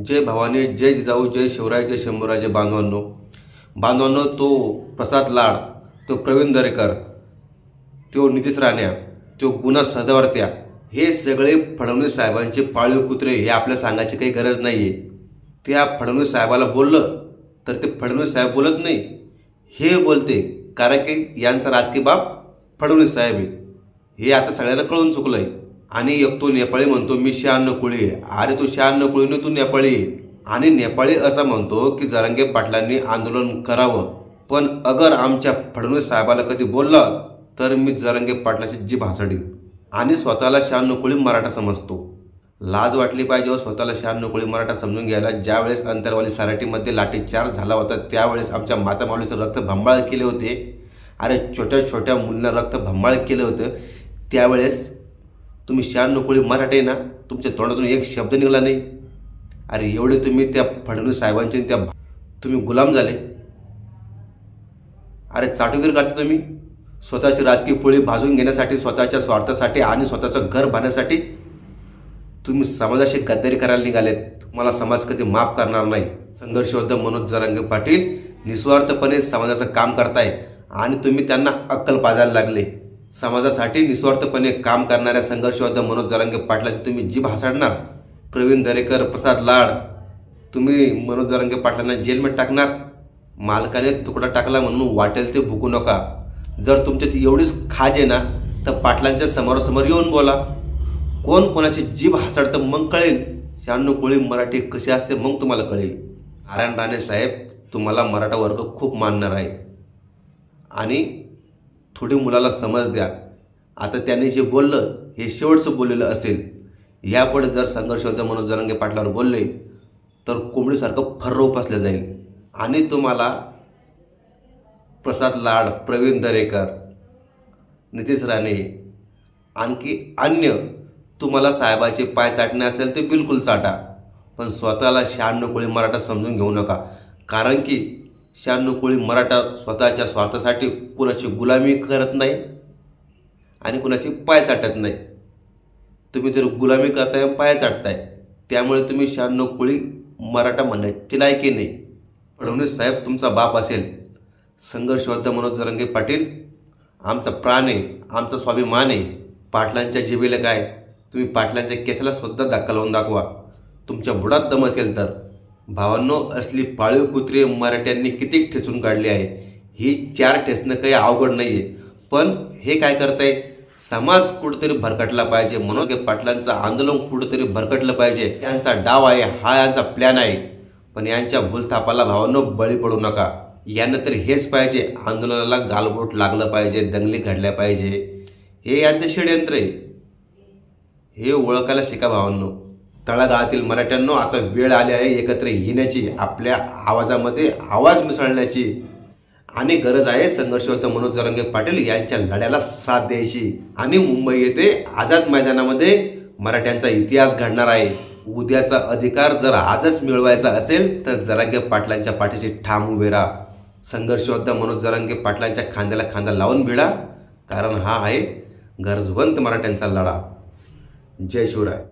जय भवानी जय जिजाऊ जय शिवराय जय शंभूराजे बांधवांनो. बांधवांनो तो प्रसाद लाड तो प्रवीण दरेकर तो नितीश राण्या तो गुन्हा सदावर्त्या हे सगळे फडणवीस साहेबांचे पाळीव कुत्रे हे आपल्याला सांगायची काही गरज नाही आहे त्या फडणवीस साहेबाला बोललं तर ते फडणवीस साहेब बोलत नाही. हे बोलते कारण की यांचा राजकीय बाप फडणवीस साहेब आहे. हे आता सगळ्यांना कळून चुकलं आहे आणि एक तो नेपाळी म्हणतो मी शहाण्णव कुळी अरे तू शहाण्णव कुळीने तू नेपाळी आणि नेपाळी असं म्हणतो की जरांगे पाटलांनी आंदोलन करावं. पण अगर आमच्या फडणवीस साहेबाला कधी बोलला तर मी जरंगे पाटलाची जी हासडीन आणि स्वतःला शहाण्णव कुळी मराठा समजतो. लाज वाटली पाहिजे व स्वतःला शहाण्णव कुळी मराठा समजून घ्यायला. ज्यावेळेस अंतरवाली सराटीमध्ये लाठीचार झाला होता त्यावेळेस आमच्या माता माऊलीचं रक्त भंबाळ केले होते. अरे छोट्या छोट्या मुलींना रक्त भंबाळ केलं होतं. त्यावेळेस तुम्ही शहाण्णव कोळी मराठे ना तुमच्या तोंडातून एक शब्द निघाला नाही. अरे एवढे तुम्ही त्या फडणवीस साहेबांचे त्या तुम्ही गुलाम झाले. अरे चाटुगिरी करता तुम्ही? स्वतःची राजकीय पोळी भाजून घेण्यासाठी स्वतःच्या स्वार्थासाठी आणि स्वतःचं घर बांधण्यासाठी तुम्ही समाजाशी गद्दारी करायला निघालेत. तुम्हाला समाज कधी माफ करणार नाही. संघर्ष मनोज जरांगे पाटील निस्वार्थपणे समाजाचं काम करताय आणि तुम्ही त्यांना अक्कल पाजायला लागले. समाजासाठी निस्वार्थपणे काम करणाऱ्या संघर्ष मनोज जरांगे पाटलांची तुम्ही जीभ हासाडणार? प्रवीण दरेकर प्रसाद लाड तुम्ही मनोज जरांगे पाटलांना जेलमध्ये टाकणार? मालकाने तुकडा टाकला म्हणून वाटेल ते भुकू नका. जर तुमच्यात एवढीच खाज आहे ना तर पाटलांच्या समोरासमोर येऊन बोला. कोण कोणाची जीभ हासाडतं मग कळेल. शहाण्णव कोळी मराठी कशी असते मग तुम्हाला कळेल. आर्यन राणे साहेब तुम्हाला मराठा वर्ग खूप मानणार आहे. आणि थोडी मुलाला समज द्या. आता त्यांनी जे बोललं हे शेवटचं बोललेलं असेल यापुढे जर संघर्ष होता मनोज जरांगे पाटलावर बोलले तर कोंबडीसारखं फर्र उपासलं जाईल. आणि तुम्हाला प्रसाद लाड प्रवीण दरेकर नितीश राणे आणखी अन्य तुम्हाला साहेबाचे पाय चाटणे असेल ते बिलकुल चाटा. पण स्वतःला शहाण्णव कोळी मराठा समजून घेऊ नका. कारण की शहाण्णव कोळी मराठा स्वतःच्या स्वार्थासाठी कुणाची गुलामी करत नाही आणि कुणाची पाय चाटत नाही. तुम्ही जर गुलामी करताय पाय चाटताय त्यामुळे तुम्ही शहाण्णव कोळी मराठा म्हणण्याची लायकी नाही. फडणवीस साहेब तुमचा बाप असेल. संघर्ष मनोज जरंगे पाटील आमचा प्राण आहे आमचा स्वाभिमान आहे. पाटलांच्या जिभेला काय? तुम्ही पाटलांच्या केसाला सुद्धा धक्का लावून दाखवा. तुमच्या बुडात दम असेल तर. भावांनो असली पाळीव कुत्रे मराठ्यांनी किती ठेचून काढली आहे ही चार ठेचणं काही अवघड नाही आहे पण हे काय करताय? समाज कुठेतरी भरकटला पाहिजे म्हणून पाटलांचं आंदोलन कुठेतरी भरकटलं पाहिजे. यांचा डाव आहे हा यांचा प्लॅन आहे. पण यांच्या भूलथापाला भावांनो बळी पडू नका. यांना तर हेच पाहिजे आंदोलनाला गालबोट लागलं पाहिजे दंगली घडल्या पाहिजे. हे यांचं षडयंत्र आहे. हे ओळखायला शिका भावांनो. तळागाळातील मराठ्यांनो आता वेळ आली आहे एकत्र येण्याची आपल्या आवाजामध्ये आवाज मिसळण्याची. आणि गरज आहे संघर्ष मनोज जरंगे पाटील यांच्या लढ्याला साथ द्यायची. आणि मुंबई येथे आझाद मैदानामध्ये मराठ्यांचा इतिहास घडणार आहे. उद्याचा अधिकार जर आजच मिळवायचा असेल तर जरांगे पाटलांच्या पाठीशी ठाम उभे राहा. संघर्ष मनोज जरांगे पाटलांच्या खांद्याला खांदा लावून भिडा कारण हा आहे गरजवंत मराठ्यांचा लढा. जय शिवराय.